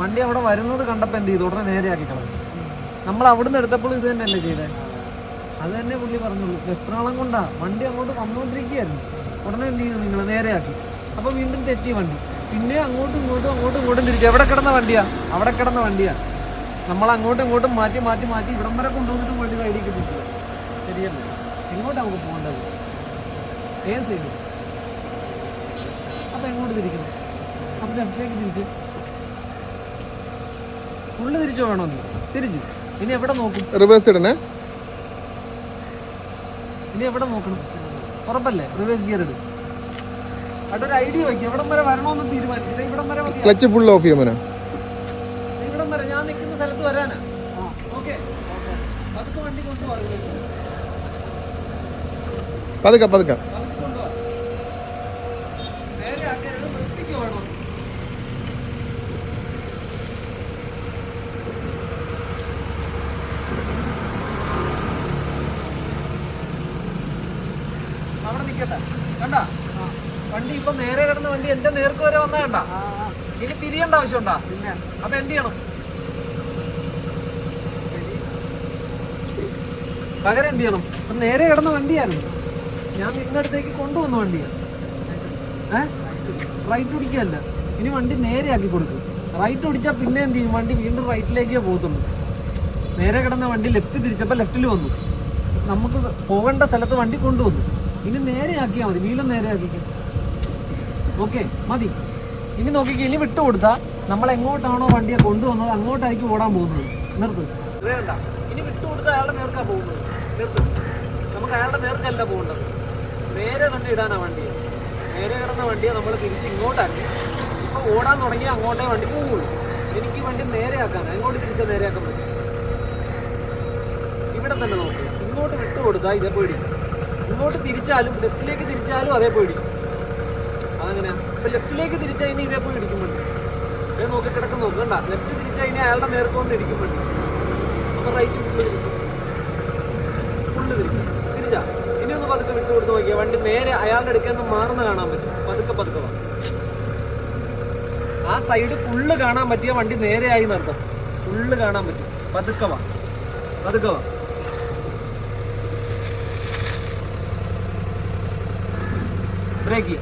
വണ്ടി അവിടെ വരുന്നത് കണ്ടപ്പോൾ എന്ത് ചെയ്തു? ഉടനെ നേരെയാക്കി കളഞ്ഞു. നമ്മൾ അവിടുന്ന് എടുത്തപ്പോൾ ഇത് തന്നെയല്ലേ ചെയ്തേ? അത് തന്നെ പുള്ളി പറഞ്ഞുള്ളൂ. വെപ്രാളം കൊണ്ടാ? വണ്ടി അങ്ങോട്ട് വന്നുകൊണ്ടിരിക്കുകയായിരുന്നു ഉടനെ എന്ത് ചെയ്തു? നിങ്ങൾ നേരെയാക്കി അപ്പോൾ വീണ്ടും തെറ്റി വണ്ടി. പിന്നെ അങ്ങോട്ടും ഇങ്ങോട്ടും അങ്ങോട്ടും ഇങ്ങോട്ടും തിരിച്ചു. എവിടെ കിടന്ന വണ്ടിയാ? അവിടെ കിടന്ന വണ്ടിയാ. നമ്മൾ അങ്ങോട്ടും ഇങ്ങോട്ടും മാറ്റി മാറ്റി മാറ്റി ഇവിടം വരെ കൊണ്ടുവന്നിട്ട് വണ്ടി സൈഡിലേക്ക് തിരിച്ചു ശരിയല്ലേ? എങ്ങോട്ടാ നമുക്ക് പോകേണ്ടത്? ഏത് സൈഡ് അപ്പോൾ എങ്ങോട്ട് തിരിക്കുന്നു അപ്പോൾ ലെഫ്റ്റിലേക്ക് തിരിച്ച്. ഫുള്ള് തിരിച്ചു വേണോ നീ തിരിച്ച്. ഇനി എവിടെ നോക്കും? റിവേഴ്സ് ഇടണേ. ഇനി എവിടെ നോക്കണം? ഉറപ്പല്ലേ? റിവേഴ്സ് ഗിയർ ഇടും. അതൊരു ഐഡിയ വയ്ക്കും എവിടം വരെ വരണമെന്ന് ഇവിടം വരെ ക്ലച്ച് ഫുൾ ഓഫ് ചെയ്യാൻ ഇവിടം വരെ. ഞാൻ നിൽക്കുന്ന സ്ഥലത്ത് വരാനാ. ഓക്കെ. അതൊക്കെ വണ്ടി കൊണ്ടുപോകാം. പതുക്കെ പതുക്കെ നമുക്ക് കൊണ്ടുപോകാം നേരെ ആക്കിയത് വൃത്തിക്ക് വേണം അവിടെ നിക്കട്ടെ കണ്ട? വണ്ടി ഇപ്പൊ നേരെ കിടന്ന വണ്ടി എന്റെ നേർക്ക് വരെ വന്നാ കണ്ട? ഇനി തിരിയേണ്ട ആവശ്യമുണ്ടാ? അപ്പൊ എന്ത് ചെയ്യണം? പകരം എന്ത് ചെയ്യണം? അപ്പൊ നേരെ കിടന്ന വണ്ടിയായിരുന്നു ഞാൻ നിന്നടുത്തേക്ക് കൊണ്ടുവന്ന വണ്ടിയാണ് ഏഹ് റൈറ്റ് ഓടിക്കല്ല ഇനി വണ്ടി നേരെ ആക്കി കൊടുക്കും. റൈറ്റ് ഓടിച്ചാൽ പിന്നെ എന്ത് ചെയ്യും? വണ്ടി വീണ്ടും റൈറ്റിലേക്കേ പോകത്തുള്ളൂ. നേരെ കിടന്ന വണ്ടി ലെഫ്റ്റ് തിരിച്ചപ്പോൾ ലെഫ്റ്റിൽ വന്നു. നമുക്ക് പോകേണ്ട സ്ഥലത്ത് വണ്ടി കൊണ്ടുവന്നു. ഇനി നേരെ ആക്കിയാൽ മതി. നീളം നേരെ ആക്കിക്കാം ഓക്കെ മതി. ഇനി നോക്കിക്കേ ഇനി വിട്ടു കൊടുത്താൽ നമ്മൾ എങ്ങോട്ടാണോ വണ്ടിയെ കൊണ്ടുവന്നത് അങ്ങോട്ടായിരിക്കും ഓടാൻ പോകുന്നത്. നിർത്ത്. വേണ്ട. ഇനി വിട്ടു കൊടുത്താൽ അയാളുടെ നേർക്കാണ് പോകുന്നത്. നിർത്ത്. നമുക്ക് അയാളുടെ നേർക്കല്ല പോകേണ്ടത്. നേരെ തന്നെ ഇടാനാണ് വണ്ടിയെ. നേരെ കിടന്ന വണ്ടിയെ നമ്മൾ തിരിച്ച് ഇങ്ങോട്ടാക്കി. ഇപ്പോൾ ഓടാൻ തുടങ്ങി അങ്ങോട്ടേ വണ്ടി പോകുള്ളൂ എനിക്ക് ഈ വണ്ടി നേരെയാക്കാൻ എങ്ങോട്ട് തിരിച്ച് നേരെയാക്കാൻ പറ്റും? ഇവിടെ തന്നെ നോക്കുക ഇങ്ങോട്ട് വിട്ടു കൊടുത്താൽ ഇതേ പേടിക്കും ഇങ്ങോട്ട് തിരിച്ചാലും ലെഫ്റ്റിലേക്ക് തിരിച്ചാലും അതേ പേടിക്കും അതങ്ങനെ. ഇപ്പൊ ലെഫ്റ്റിലേക്ക് തിരിച്ചാൽ ഇനി ഇതേ പോയി ഇടിക്കും വണ്ടി ഇതേ നോക്കി കിടക്കും നോക്കണ്ട ലെഫ്റ്റ് തിരിച്ചാൽ ഇനി അയാളുടെ നേർക്ക് വന്ന് ഇടിക്കും അപ്പം റൈറ്റ് ഫുള്ള് തിരിക്കും ഫുള്ള് തിരിക്കും തിരിച്ചാ? ഇനി ഒന്ന് പതുക്കെ വിട്ടു കൊടുത്ത് നോക്കിയാൽ വണ്ടി നേരെ അയാളുടെ അടുക്കൽ മാറുന്ന കാണാൻ പറ്റും. പതുക്കെ പതുക്കെ ആ സൈഡ് ഫുള്ള് കാണാൻ പറ്റിയ വണ്ടി നേരെയായി നടത്തും ഫുള്ള് കാണാൻ പറ്റും. പതുക്കെ വാ. പതുക്കെ വാ. ബ്രേക്ക്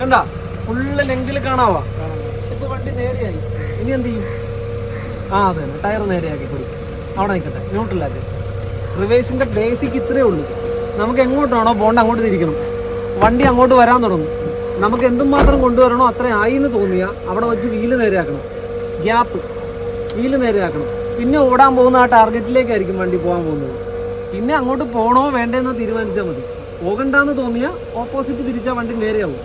കണ്ട? ഫുള്ള് ലെങ്കിൽ കാണാവാ? ഇപ്പൊ വണ്ടി നേരെയായി. ഇനി എന്ത് ചെയ്യും? ആ അതെ തന്നെ. ടയർ നേരെയാക്കി കൊടുക്കും അവിടെ നിൽക്കട്ടെ. ന്യൂട്രലാക്കി റിവേഴ്സിന്റെ ബേസിക് ഇത്രയേ ഉള്ളൂ. നമുക്ക് എങ്ങോട്ടാണോ ബോണ്ട് അങ്ങോട്ട് തിരിക്കണം. വണ്ടി അങ്ങോട്ട് വരാൻ തുടങ്ങും. നമുക്ക് എന്തുമാത്രം കൊണ്ടുവരണോ അത്ര ആയി എന്ന് തോന്നിയാൽ അവിടെ വെച്ച് വീൽ നേരെയാക്കണം. ഗ്യാപ്പ് വീൽ നേരെയാക്കണം. പിന്നെ ഓടാൻ പോകുന്ന ആ ടാർഗറ്റിലേക്കായിരിക്കും വണ്ടി പോകാൻ പോകുന്നത്. പിന്നെ അങ്ങോട്ട് പോകണോ വേണ്ടെന്ന് തീരുമാനിച്ചാൽ മതി. പോകണ്ടെന്ന് തോന്നിയ ഓപ്പോസിറ്റ് തിരിച്ചാൽ വണ്ടി നേരെയാവും.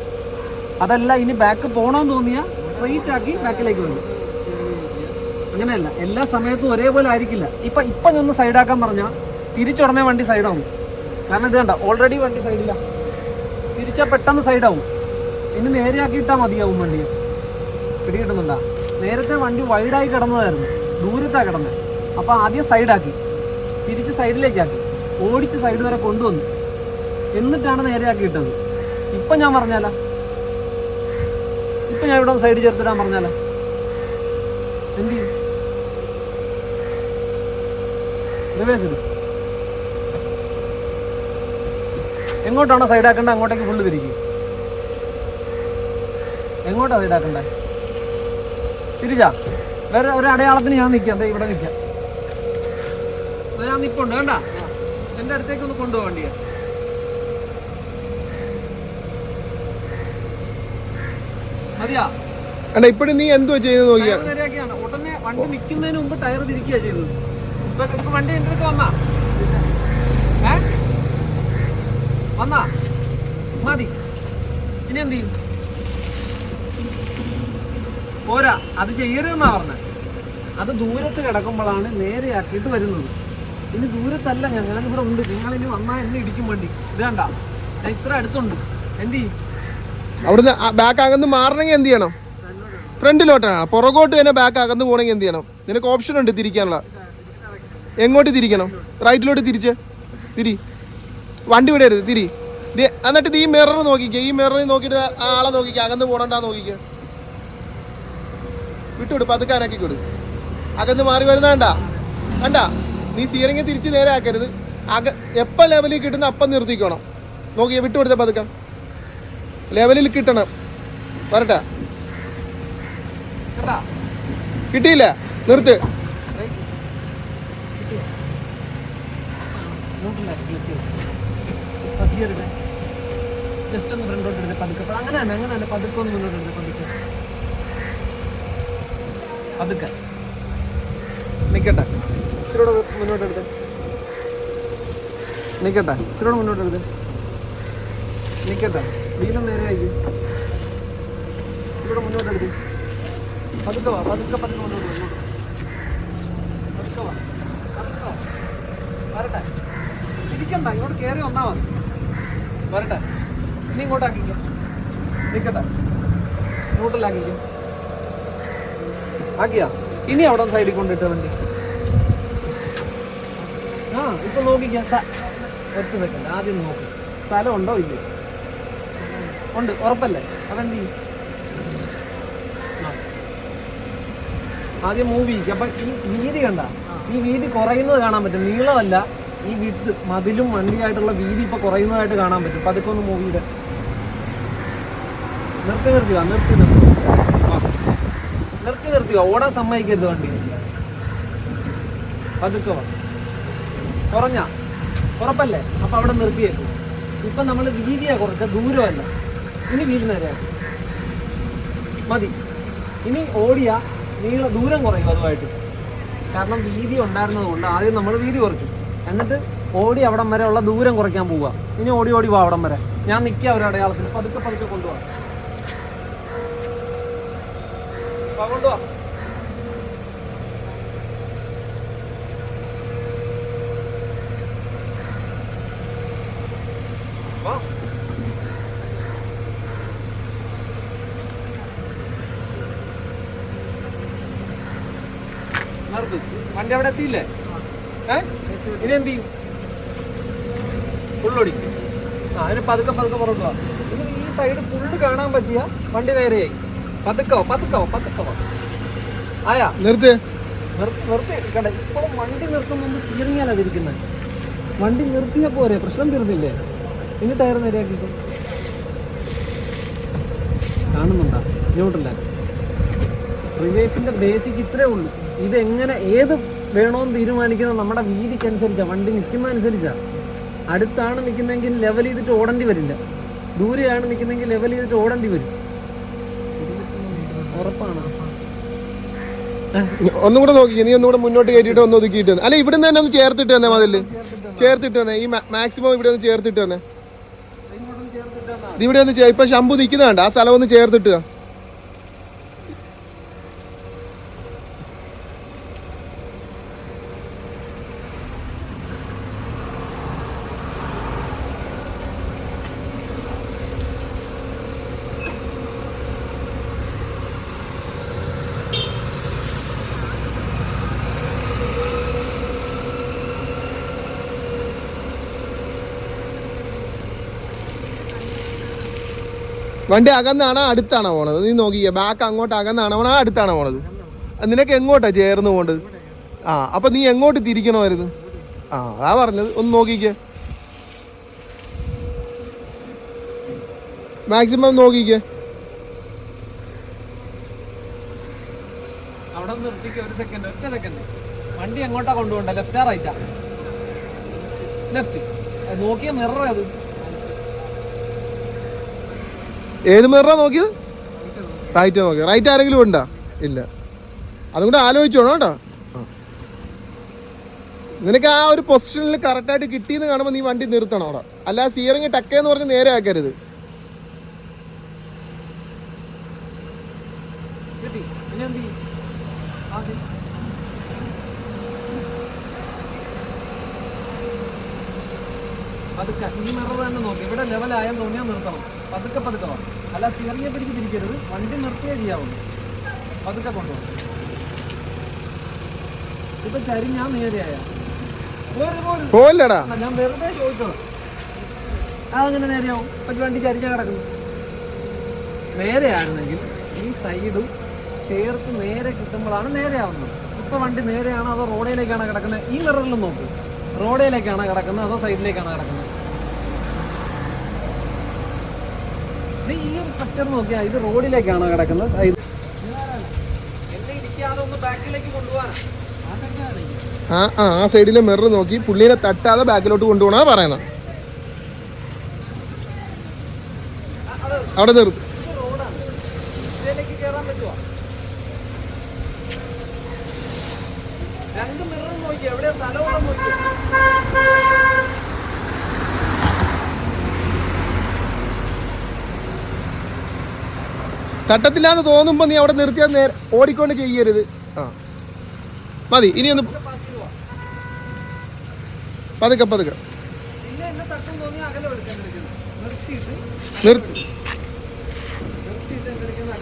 അതല്ല ഇനി ബാക്ക് പോകണമെന്ന് തോന്നിയ സ്ട്രെയിറ്റ് ആക്കി ബാക്കിലേക്ക് വന്നു അങ്ങനെയല്ല എല്ലാ സമയത്തും ഒരേപോലെ ആയിരിക്കില്ല. ഇപ്പൊ ഇപ്പൊ നിന്ന് സൈഡാക്കാൻ പറഞ്ഞാൽ തിരിച്ചുടനെ വണ്ടി സൈഡാവും കാരണം ഇത് കണ്ട ഓൾറെഡി വണ്ടി സൈഡില്ല തിരിച്ചാൽ പെട്ടെന്ന് സൈഡാവും ഇനി നേരെയാക്കി ഇട്ടാൽ മതിയാവും വണ്ടി. പിടികിട്ടുന്നുണ്ടാ? നേരത്തെ വണ്ടി വൈഡായി കിടന്നതായിരുന്നു. ദൂരത്താ കിടന്നത് അപ്പോൾ ആദ്യം സൈഡാക്കി തിരിച്ച് സൈഡിലേക്കാക്കി ഓടിച്ച് സൈഡ് വരെ കൊണ്ടുവന്നു. എന്നിട്ടാണ് നേരെയാക്കി ഇട്ടത് ഇപ്പൊ ഞാൻ പറഞ്ഞാലോ. ഇപ്പൊ ഞാൻ ഇവിടെ സൈഡ് ചേർത്തിടാൻ പറഞ്ഞാലോ. എന്ത് ചെയ്യും? എങ്ങോട്ടാണോ സൈഡാക്കേണ്ടത് അങ്ങോട്ടേക്ക് ഫുള്ള് തിരിക്കും. എങ്ങോട്ടാ സൈഡാക്കണ്ടേ തിരിച്ചാ. വേറെ ഒരു അടയാളത്തിന് ഞാൻ നിൽക്കാം ഇവിടെ നിൽക്കാം ഞാൻ നിപ്പുണ്ട് വേണ്ട എന്റെ അടുത്തേക്ക് ഒന്ന് കൊണ്ടുപോകണ്ടിയാ. അല്ല ഇപ്പോഴും നീ എന്തുവാ ചെയ്യുന്നത് നോക്കിയാ? ഉടനെ വണ്ടി നിൽക്കുന്നതിന് മുമ്പ് ടയർ തിരിക്കുക ചെയ്തത് ഇപ്പൊ ഇപ്പൊ വണ്ടി എന്റെ അടുത്ത് വന്നാ. ഏ? വന്നാ. മതി. ഇനി എന്ത് ചെയ്യും? പോരാ. അത് ചെയ്യരുതെന്നാ പറഞ്ഞ. അത് ദൂരത്ത് കിടക്കുമ്പോഴാണ് നേരെയാക്കിയിട്ട് വരുന്നത്. ഇനി ദൂരത്തല്ല ഞങ്ങളിവിടെ ഉണ്ട്. നിങ്ങൾ ഇനി വന്നാ എന്നെ ഇടിക്കും വണ്ടി. ഇത് കണ്ട. ഞാൻ ഇത്ര അടുത്തുണ്ട്. എന്ത് ചെയ്യും? അവിടുന്ന് ബാക്ക് അകന്ന് മാറണമെങ്കിൽ എന്ത് ചെയ്യണം? ഫ്രണ്ടിലോട്ടാണ്. പുറകോട്ട് തന്നെ ബാക്ക് അകന്ന് പോകണമെങ്കിൽ എന്ത് ചെയ്യണം? നിനക്ക് ഓപ്ഷൻ ഉണ്ട് തിരിക്കാനുള്ള. എങ്ങോട്ട് തിരിക്കണം? റൈറ്റിലോട്ട് തിരിച്ച്. തിരി. വണ്ടി വിടരുത് തിരി. എന്നിട്ട് ഈ മിറർ നോക്കിക്കേ. ഈ മിററിൽ നോക്കിയിട്ട് ആളെ നോക്കിക്കേ. അകന്ന് പോകണ്ടാ നോക്കിക്കേ. വിട്ടുവിട് പതുക്കെ അനക്കി കൊടു. അകന്ന് മാറി വരുന്ന കണ്ട? കണ്ട? നീ സീറിങ് തിരിച്ച് നേരെ ആക്കരുത്. അക എപ്പോൾ ലെവലിൽ കിട്ടുന്ന അപ്പം നിർത്തിക്കണം. നോക്കിയേ വിട്ടുകൊടുത്ത പതുക്കെ. ലെവലിൽ കിട്ടണം. വരട്ടെ. കേട്ടാ കിട്ടിയില്ല. നിർത്ത്. ജസ്റ്റ് ഒന്ന് ഫ്രണ്ടോട്ട് എടുത്ത് പതുക്കെ. അപ്പൊ അങ്ങനെ തന്നെ അങ്ങനെ തന്നെ പതുക്കെ ഒന്ന് മുന്നോട്ട് എടുത്ത് പതുക്കെ പതുക്കെ നിക്കട്ടെ. ഇച്ചിരി മുന്നോട്ട് എടുത്ത് നിക്കട്ടെ. ഇച്ചിരി മുന്നോട്ട് എടുത്ത് നിക്കട്ടെ. വീണ്ടും നേരെ ഇവിടെ മുന്നോട്ട് എടുക്കും പതുക്കെ വാ പതുക്കെ പതുക്കെ മുന്നോട്ട് വാ, മുന്നോട്ട് പതുക്കെ വാ പതുക്കെ. വരട്ടെ. ഇരിക്കണ്ട ഇങ്ങോട്ട് കയറി വന്നാൽ മതി. വരട്ടെ. ഇനി ഇങ്ങോട്ടാക്കിക്കോ നിൽക്കട്ടെ ഇങ്ങോട്ടിലാക്കിക്കും ആക്കിയാ? ഇനി അവിടെ സൈഡിൽ കൊണ്ടിട്ട് വണ്ടി. ആ ഇപ്പൊ നോക്കിക്കാം. ഒറ്റ സെക്കൻഡ് ആദ്യം നോക്കി. സ്ഥലം ഉണ്ടോ ഇല്ലേ? ഉണ്ട് ഉറപ്പല്ലേ? അപ്പം ചെയ്യും ആദ്യം മൂവ് ചെയ്യിക്കും അപ്പൊ ഈ വീതി കണ്ട ഈ വീതി കുറയുന്നത് കാണാൻ പറ്റും. നീളമല്ല ഈ വിത്ത് മതിലും വണ്ടിയായിട്ടുള്ള വീതി ഇപ്പൊ കുറയുന്നതായിട്ട് കാണാൻ പറ്റും. പതുക്കെ ഒന്ന് മൂവ് ചെയ്ത് നിർത്തി നിർത്തുക നിർത്തി നിർത്തി ആ. നിർത്തി നിർത്തുക ഓടാൻ സമ്മതിക്കരുത് വണ്ടി. പതുക്കെ കുറഞ്ഞ ഉറപ്പല്ലേ? അപ്പൊ അവിടെ നിർത്തിയേക്കും. ഇപ്പൊ നമ്മൾ വീതിയാ കുറച്ച ദൂരമല്ല. ഇനി വീതി നേരെയാക്കും മതി. ഇനി ഓടിയ നീള ദൂരം കുറയും അതുമായിട്ട്. കാരണം വീതി ഉണ്ടായിരുന്നത് കൊണ്ട് ആദ്യം നമ്മൾ വീതി കുറച്ചു. എന്നിട്ട് ഓടി അവിടം വരെ ഉള്ള ദൂരം കുറയ്ക്കാൻ പോവുക. ഇനി ഓടി ഓടി പോവാ അവിടം വരെ. ഞാൻ നിൽക്കുക ഒരു അടയാളത്തിന്. പതുക്കെ പതുക്കെ കൊണ്ടുപോവാ വാ, കൊണ്ടുവാ വാ നിർത്ത് വണ്ടി അവിടെ എത്തിയില്ലേ? ഏ? ഇനി എന്ത് ചെയ്യും? ഫുള്ളൊടി ആ അതിന് പതുക്കെ പതുക്കെ പുറത്തു പോവാ ഈ സൈഡ് ഫുള്ള് കാണാൻ പറ്റിയ വണ്ടി നേരെയായി. പതുക്കോ പതുക്കോ പതുക്കോ ആയാ? നിർത്തി. നിർ- നിർത്തി. കണ്ട? ഇപ്പോഴും വണ്ടി നിർത്തും മുമ്പ് അല്ല അതിരിക്കുന്നത് വണ്ടി നിർത്തിയ പോരെ? പ്രശ്നം തീർന്നില്ലേ? ഇനി ടയർ നേരെയാക്കി കാണുന്നുണ്ടോ? ഇങ്ങോട്ടില്ല. റിവേഴ്സിന്റെ ബേസിക് ഇത്രേ ഉള്ളൂ. ഇതെങ്ങനെ ഏത് വേണോന്ന് തീരുമാനിക്കുന്നത് നമ്മുടെ വീതിക്കനുസരിച്ചാ വണ്ടി നിൽക്കുന്ന അനുസരിച്ചാണ് അടുത്താണ് നിൽക്കുന്നതെങ്കിൽ ലെവൽ ചെയ്തിട്ട് ഓടേണ്ടി വരില്ല. ദൂരെയാണ് നിൽക്കുന്നതെങ്കിൽ ലെവൽ ചെയ്തിട്ട് ഓടേണ്ടി വരും. ഉറപ്പാണ്? ഒന്നും കൂടെ നോക്കി നീ ഒന്നുകൂടെ മുന്നോട്ട് കയറ്റിയിട്ട് ഒന്ന് ഒതുക്കിയിട്ട്. അല്ല ഇവിടുന്ന് തന്നെ ഒന്ന് ചേർത്തിട്ട് തന്നെ മതിൽ. ചേർത്തിട്ട് തന്നെ ഈ മാക്സിമം ഇവിടെ ഒന്ന് ചേർത്തിട്ട് തന്നെ ഇവിടെ ഒന്ന് ഇപ്പൊ ശംഭു നിൽക്കുന്നതാണ്ട് ആ സ്ഥലം ഒന്ന് ചേർത്തിട്ട് വണ്ടി അകന്നാണോ അടുത്താണോ പോണത്? നീ നോക്കിക്കേ ബാക്ക് അങ്ങോട്ട് അകന്നാണോ പോണോ അടുത്താണോ പോണത്? നിനക്ക് എങ്ങോട്ടാ ചേർന്ന് പോണ്ടത് ആ അപ്പൊ നീ എങ്ങോട്ട് തിരിക്കണമായിരുന്നു? ആ അതാ പറഞ്ഞത്. ഒന്ന് നോക്കിക്കേ. മാക്സിമം നോക്കിക്കേ. അവിടെ നിർത്തിക്ക് ഒരു സെക്കൻഡ് ഒറ്റ സെക്കൻഡ് വണ്ടി എങ്ങോട്ടാ കൊണ്ടുപോകണ്ട? ലെഫ്റ്റാ റൈറ്റാ ലെഫ്റ്റ് നോക്കിയ മിറർ അത്. ഏത് മിററാ നോക്കിയത്? റൈറ്റ് നോക്കി റൈറ്റ് ആരെങ്കിലും ഉണ്ടോ? ഇല്ല. അതും കൂടെ ആലോചിച്ചോണം കേട്ടോ. നിനക്ക് ആ ഒരു പൊസിഷനിൽ കറക്റ്റായിട്ട് കിട്ടിയെന്ന് കാണുമ്പോൾ നീ വണ്ടി നിർത്തണം അവിടെ. അല്ല സീറിങ് ടക്കേന്ന് പറഞ്ഞ് നേരെ ആക്കരുത് കിട്ടി ഇനി എന്ത് ചെയ്യും ആ, ശരി. പതുക്കെ ഈ മിറർ തന്നെ നോക്കി. ഇവിടെ ലെവലായെന്ന് തോന്നിയാൽ നിർത്തണം. പതുക്കെ പതുക്കെ വാ. അല്ല സ്റ്റിയറിംഗെ പിടിച്ച് തിരിക്കരുത് വണ്ടി നിർത്തിയേ ചെയ്യാവുള്ളൂ. പതുക്കെ കൊണ്ടുപോകും. ഇപ്പൊ ചരിഞ്ഞാ നേരെയായ പോലടാ ഞാൻ വെറുതെ ചോദിച്ചത് അതങ്ങനെ നേരെയാവും. പക്ഷെ വണ്ടി ചരിഞ്ഞാ കിടക്കുന്നു. നേരെയായിരുന്നെങ്കിൽ ഈ സൈഡും ചേർത്ത് നേരെ കിട്ടുമ്പോഴാണ് നേരെയാവുന്നത് ഇപ്പൊ വണ്ടി നേരെയാണോ അതോ റോഡിലേക്കാണ് കിടക്കുന്നത്? ഈ മിററിലും നോക്ക്. റോഡിലേക്കാണ് കിടക്കുന്നത് അതോ സൈഡിലേക്കാണ് കിടക്കുന്നത്? ഇത് ഈ ഒരു സ്ട്രക്ചർ നോക്കിയാൽ ഇത് റോഡിലേക്കാണ് കിടക്കുന്നത് സൈഡ് ആ ആ ആ സൈഡിലെ മിറർ നോക്കി പുള്ളിനെ തട്ടാതെ ബാക്കിലോട്ട് കൊണ്ടുപോകണ പറയുന്നത് അവിടെ നിർത്തി. രണ്ട് മിററും നോക്കി എവിടെയാ സ്ഥലം നോക്കി. തട്ടത്തില്ലാന്ന് തോന്നുമ്പോ നീ അവിടെ നിർത്തിയാൽ നേരെ ഓടിക്കൊണ്ട് ചെയ്യരുത്. ആ. മതി ഇനി ഒന്ന് പതുക്കെ. പതുക്കെ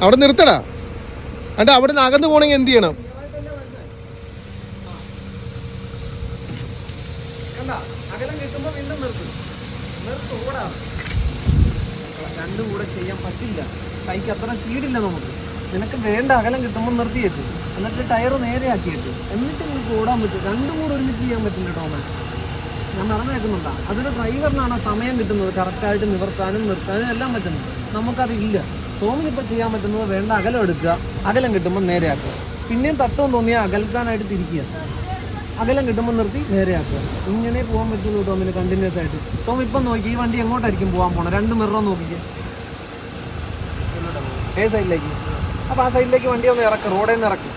അവിടെ നിർത്തടാ. എന്നിട്ട് അവിടെ നിന്ന് അകന്നു പോണെങ്കിൽ എന്ത് ചെയ്യണം അകലമായിട്ടല്ലേ വരുന്നത് ആ കണ്ട അകലം കിട്ടുമ്പോൾ വീണ്ടും നിർത്തും നിർത്തും കൂടാ ചെയ്യാൻ പറ്റില്ല. കൈക്ക് അത്ര സ്പീഡില്ല നമുക്ക്. നിനക്ക് വേണ്ട അകലം കിട്ടുമ്പോൾ നിർത്തിയിട്ട് എന്നിട്ട് ടയർ നേരെയാക്കിയിട്ട് എന്നിട്ട് നിങ്ങൾക്ക് ഓടാൻ പറ്റും. രണ്ടും കൂടെ ഒരുമിച്ച് ചെയ്യാൻ പറ്റില്ല ടോമൻ ഞാൻ നടന്നേക്കുന്നുണ്ടാ അതൊരു ഡ്രൈവറിനാണ് സമയം കിട്ടുന്നത്. കറക്റ്റായിട്ട് നിവർത്താനും നിർത്താനും എല്ലാം പറ്റുന്നത്. നമുക്കതില്ല ടോമിനിപ്പോൾ ചെയ്യാൻ പറ്റുന്നത് വേണ്ട അകലം എടുക്കുക. അകലം കിട്ടുമ്പോൾ നേരെയാക്കുക. പിന്നെയും തത്വം തോന്നിയാൽ അകൽക്കാനായിട്ട് തിരിക്കുക. അകലം കിട്ടുമ്പോൾ നിർത്തി നേരെയാക്കുക ഇങ്ങനെ പോകാൻ പറ്റുള്ളൂ ടോമിന് കണ്ടിന്യൂസ് ആയിട്ട്. ടോം ഇപ്പം നോക്കി ഈ വണ്ടി എങ്ങോട്ടായിരിക്കും പോകാൻ പോകണം രണ്ട് മിറോ നോക്കിക്കേ. ഏ സൈഡിലേക്ക്. അപ്പോൾ ആ സൈഡിലേക്ക് വണ്ടി ഒന്ന് ഇറക്കും റോഡിൽ നിന്ന് ഇറക്കും.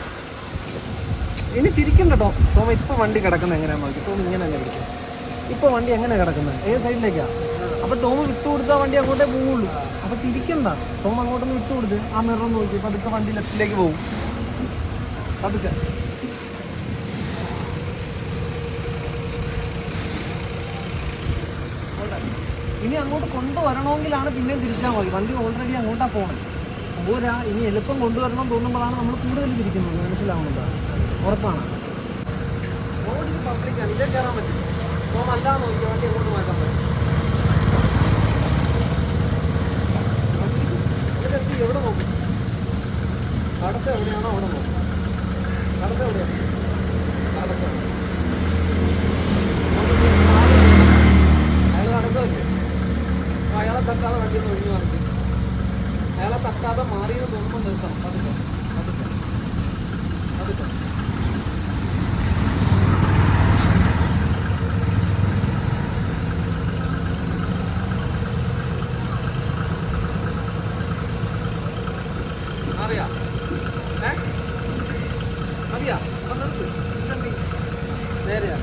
ഇനി തിരിക്കണ്ട ടോം. ടോം ഇപ്പം വണ്ടി കിടക്കുന്നത് എങ്ങനെയാണ് നോക്കി. ടോം ഇങ്ങനെ തന്നെ ഇരിക്കും. ഇപ്പൊ വണ്ടി എങ്ങനെ കിടക്കുന്നത്? ഏ സൈഡിലേക്കാണ് അപ്പോൾ ടോം വിട്ടു കൊടുത്താൽ വണ്ടി അങ്ങോട്ടേ പോവുള്ളൂ. അപ്പോൾ തിരിക്കണ്ട. ടോം അങ്ങോട്ടൊന്ന് വിട്ടു കൊടുത്ത് ആ മിറർ നോക്കി. പതുക്കെ വണ്ടി ലെഫ്റ്റിലേക്ക് പോകും പതുക്കെ. ഇനി അങ്ങോട്ട് കൊണ്ടുവരണമെങ്കിലാണ് പിന്നെ തിരിച്ചാൽ മതി. വണ്ടി ഓൾറെഡി അങ്ങോട്ടാ പോകണം പോരാ ഇനി എളുപ്പം കൊണ്ടുവരണം തോന്നുമ്പോഴാണ് നമ്മൾ കൂടുതൽ തിരിക്കുന്നത് മനസ്സിലാവുന്നത് ഉറപ്പാണ്. എവിടെ നോക്കും? അടുത്ത എവിടെയാണോ അവിടെ നോക്കും. അടുത്ത എവിടെയാണ് തട്ടാതെ വണ്ടി ഒഴിഞ്ഞു അയാളെ തട്ടാതെ മാറിയെന്ന് തോന്നുമ്പോൾ നിർത്തണം പതുക്കെ അറിയാ ഏ അറിയാ അപ്പൊ നിർത്ത് ഇതെന്തി? നേരെയാ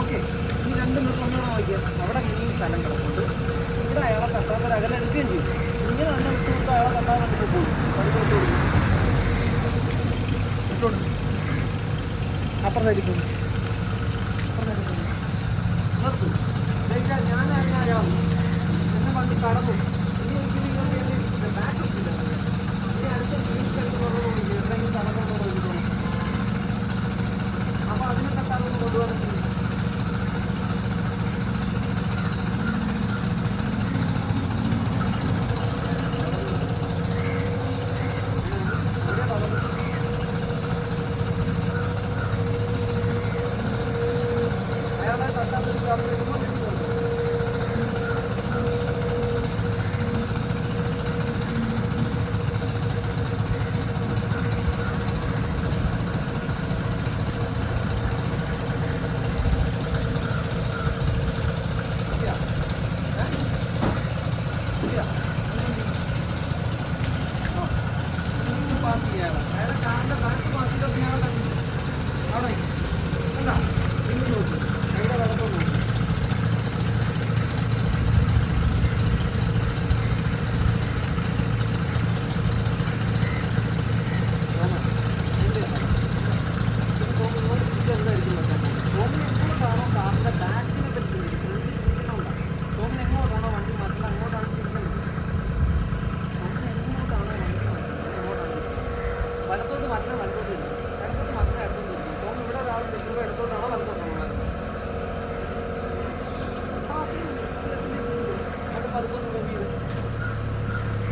ഓക്കെ ഈ രണ്ട് മിനിറ്റ് ഒന്നുകൂടെ നോക്കിയാൽ അവിടെ ഇനിയും സ്ഥലം കിടപ്പുണ്ട് ഇവിടെ അയാളെ തട്ടാതെ ഒരു അകലെ എടുക്കുകയും ചെയ്യും ഇങ്ങനെ തന്നെ വിട്ടു കൊടുത്ത് അയാളെ തട്ടാതെ നമുക്ക് പോകും പതുക്കെ വിട്ടു കൊടുക്കും. വിട്ടു കൊടുക്കും. അപ്പുറത്തായിരിക്കും അപ്പുറത്തായിരിക്കും നിർത്തും ദേ ഞാൻ അറിയാം എന്നെ വണ്ടി കടന്നു. ഇനി എനിക്ക് നിങ്ങൾ ബാക്ക് ഇല്ല. ഇനി അടുത്ത പറഞ്ഞു നോക്കി എന്തെങ്കിലും തടസ്സമുണ്ടോ നോക്കിക്കോളൂ അപ്പൊ അതിനെ തട്ടാതെ കൊണ്ടുപോകാൻ Thank you.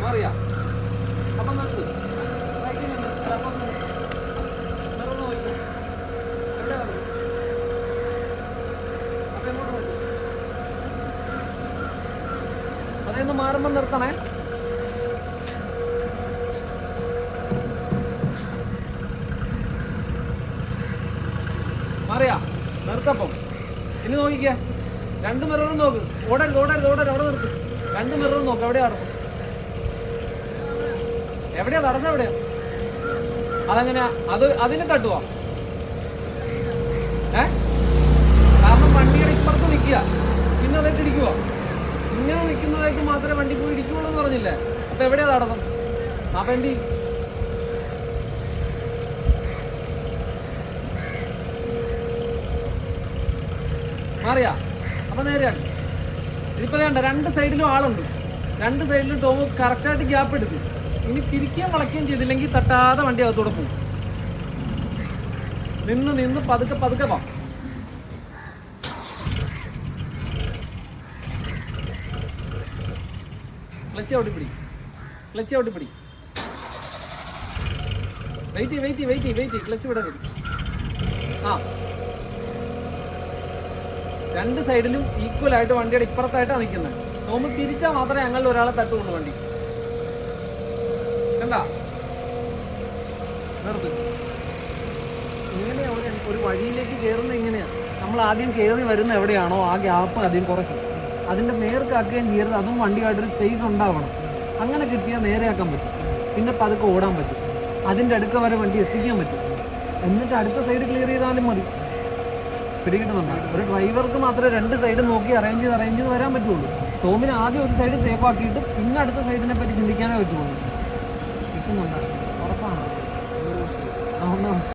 മാറിയാ നോക്ക് മാറുമ്പോൾ നിർത്തണേ മാറിയാ നിർത്തപ്പം. ഇനി നോക്കിക്കേ. രണ്ട് മരണം നോക്ക്. ഓടരുത് ഓടരുത് ഓടരുത് അവിടെ രണ്ട് മിററും നോക്ക് എവിടെയാ തടസ്സം എവിടെയാ തടസ്സം എവിടെയാ? അതെങ്ങനെയാ? അത് അതിന് തട്ടുവാ? ഏ? കാരണം വണ്ടിയുടെ ഇപ്പുറത്ത് നിൽക്കുക. പിന്നെ അതായിട്ട് ഇടിക്കുക ഇങ്ങനെ നിൽക്കുന്നതായിട്ട് മാത്രമേ വണ്ടി പോയി ഇടിക്കുള്ളൂ എന്ന് പറഞ്ഞില്ലേ? അപ്പൊ എവിടെയാ തടസ്സം അപ്പൊ എന്ത് മാറിയാ? അപ്പൊ നേരെയാണ് ഇതിപ്പോ വേണ്ട രണ്ട് സൈഡിലും ആളുണ്ട്. രണ്ട് സൈഡിലും ടോമ് കറക്റ്റായിട്ട് ഗ്യാപ്പ് എടുത്തു. ഇനി തിരിക്കുകയും വളയ്ക്കുകയും ചെയ്തില്ലെങ്കിൽ തട്ടാതെ വണ്ടി അകത്തൂടെ പോകും. നിന്ന് നിന്ന് പതുക്കെ പതുക്കെ വാ. ക്ലച്ച് ഔട്ടി പിടി. ക്ലച്ച് ഔട്ടി പിടി. Wait wait wait wait clutch വിടരുത് ആ. രണ്ട് സൈഡിലും ഈക്വൽ ആയിട്ട് വണ്ടിയുടെ ഇപ്പുറത്തായിട്ടാണ് നിൽക്കുന്നത്. നോമ്പ് തിരിച്ചാൽ മാത്രമേ ഞങ്ങളിൽ ഒരാളെ തട്ടുള്ളൂ വണ്ടി. കണ്ട? നിർത്ത്. ഇങ്ങനെയാണ് ഒരു വഴിയിലേക്ക് കയറുന്ന ഇങ്ങനെയാ. നമ്മൾ ആദ്യം കയറി വരുന്ന എവിടെയാണോ ആ ഗ്യാപ്പ് ആദ്യം കുറയ്ക്കും. അതിന്റെ നേർക്കാക്കുകയും ചെയ്യരുത്. അതും വണ്ടിയായിട്ടൊരു സ്പേസ് ഉണ്ടാവണം. അങ്ങനെ കിട്ടിയാൽ നേരെയാക്കാൻ പറ്റും. പിന്നെ പതുക്കെ ഓടാൻ പറ്റും. അതിന്റെ അടുക്ക വരെ വണ്ടി എത്തിക്കാൻ പറ്റും. എന്നിട്ട് അടുത്ത സൈഡ് ക്ലിയർ ചെയ്താലും മതി. പിടികിട്ടുന്നുണ്ട്. ഒരു ഡ്രൈവർക്ക് മാത്രമേ രണ്ട് സൈഡ് നോക്കി അറേഞ്ച് ചെയ്ത് അറേഞ്ച് ചെയ്ത് വരാൻ പറ്റുള്ളൂ. ടോമിന് ആദ്യം ഒരു സൈഡ് സേഫ് ആക്കിയിട്ട് പിന്നെ അടുത്ത സൈഡിനെ പറ്റി ചിന്തിക്കാനേ പറ്റുള്ളൂ. കിട്ടുന്നുണ്ട്?